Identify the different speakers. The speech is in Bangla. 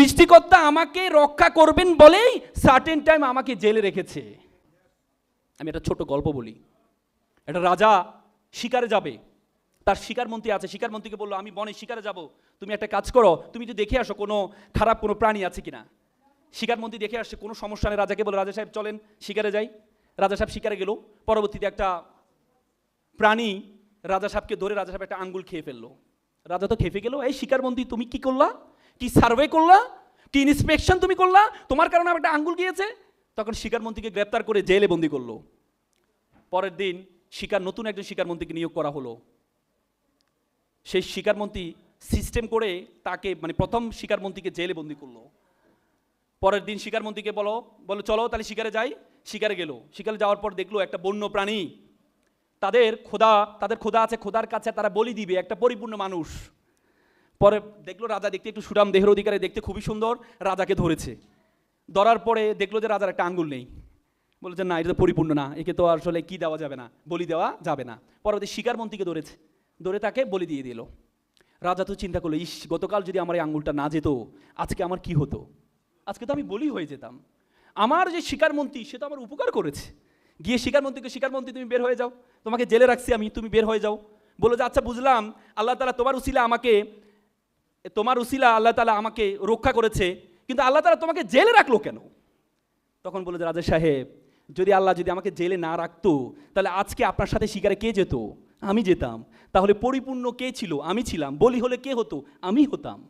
Speaker 1: সৃষ্টিকর্তা আমাকে রক্ষা করবেন বলেই সার্টেন টাইম আমাকে জেলে রেখেছে। আমি একটা ছোট গল্প বলি। একটা রাজা শিকারে যাবে। তার শিকার মন্ত্রী আছে। শিকার মন্ত্রীকে বলল, আমি বনে শিকারে যাব। তুমি একটা কাজ করো। তুমি যদি দেখে আসো কোনো খারাপ কোনো প্রাণী আছে কিনা? শিকার মন্ত্রী দেখে আসছে, কোনো সমস্যা নেই। রাজাকে বলো, রাজা সাহেব, চলেন, শিকারে যাই। রাজা সাহেব শিকারে গেল। পরবর্তীতে একটা প্রাণী রাজা সাহেবকে ধরে রাজা সাহেব একটা আঙ্গুল খেয়ে ফেলল। রাজা তো খেপে গেল, এই শিকার মন্ত্রী, তুমি কি করলা? কি সার্ভে করলা? কি ইন্সপেকশন তুমি করলা? তোমার কারণে আমার একটা আঙ্গুল গিয়েছে? তখন শিকার মন্ত্রীকে গ্রেপ্তার করে জেলে বন্দি করল। পরের দিন শিকার, নতুন একজন শিকার মন্ত্রীকে নিয়োগ করা হলো। সেই শিকার মন্ত্রী সিস্টেম করে তাকে মানে প্রথম শিকার মন্ত্রীকে জেলে বন্দি করল। পরের দিন শিকার মন্ত্রীকে বলো বলো, চলো তাহলে শিকারে যাই। শিকারে গেল। শিকারে যাওয়ার পর দেখল একটা বন্য প্রাণী তাদের খোদা তাদের খোদা আছে, খোদার কাছে তারা বলি দিবে, একটা পরিপূর্ণ মানুষ। পরে দেখল রাজা দেখতে একটু সুরাম দেহের অধিকারে দেখতে খুবই সুন্দর, রাজাকে ধরেছে। ধরার পরে দেখল যে রাজার একটা আঙ্গুল নেই। বলেছে না, এটা তো পরিপূর্ণ না, একে তো আসলে কি দেওয়া যাবে না, বলি দেওয়া যাবে না। পরবর্তী শিকার মন্ত্রীকে ধরেছে, ধরে তাকে বলি দিয়ে দিল। রাজা তো চিন্তা করল, ইস, গতকাল যদি আমার এই আঙ্গুলটা না যেত, আজকে আমার কি হতো? আজকে তো আমি বলি হয়ে যেতাম। আমার যে শিকার মন্ত্রী সে তো আমার উপকার করেছে। গিয়ে শিকার মন্ত্রীকে শিকার মন্ত্রী তুমি বের হয়ে যাও। তোমাকে জেলে রাখছি আমি, তুমি বের হয়ে যাও। বলো যে আচ্ছা বুঝলাম, আল্লাহ তালা তোমার উসিলা আমাকে তোমার উসিলা আল্লাহ তালা আমাকে রক্ষা করেছে, কিন্তু আল্লাহ তালা তোমাকে জেলে রাখল কেন? তখন বলে রাজা সাহেব, যদি আল্লাহ যদি আমাকে জেলে না রাখতো, তাহলে আজকে আপনার সাথে শিকারে কে যেত? আমি যেতাম। তাহলে পরিপূর্ণ কে ছিল? আমি ছিলাম। বলি হলে কে হতো? আমি হতাম।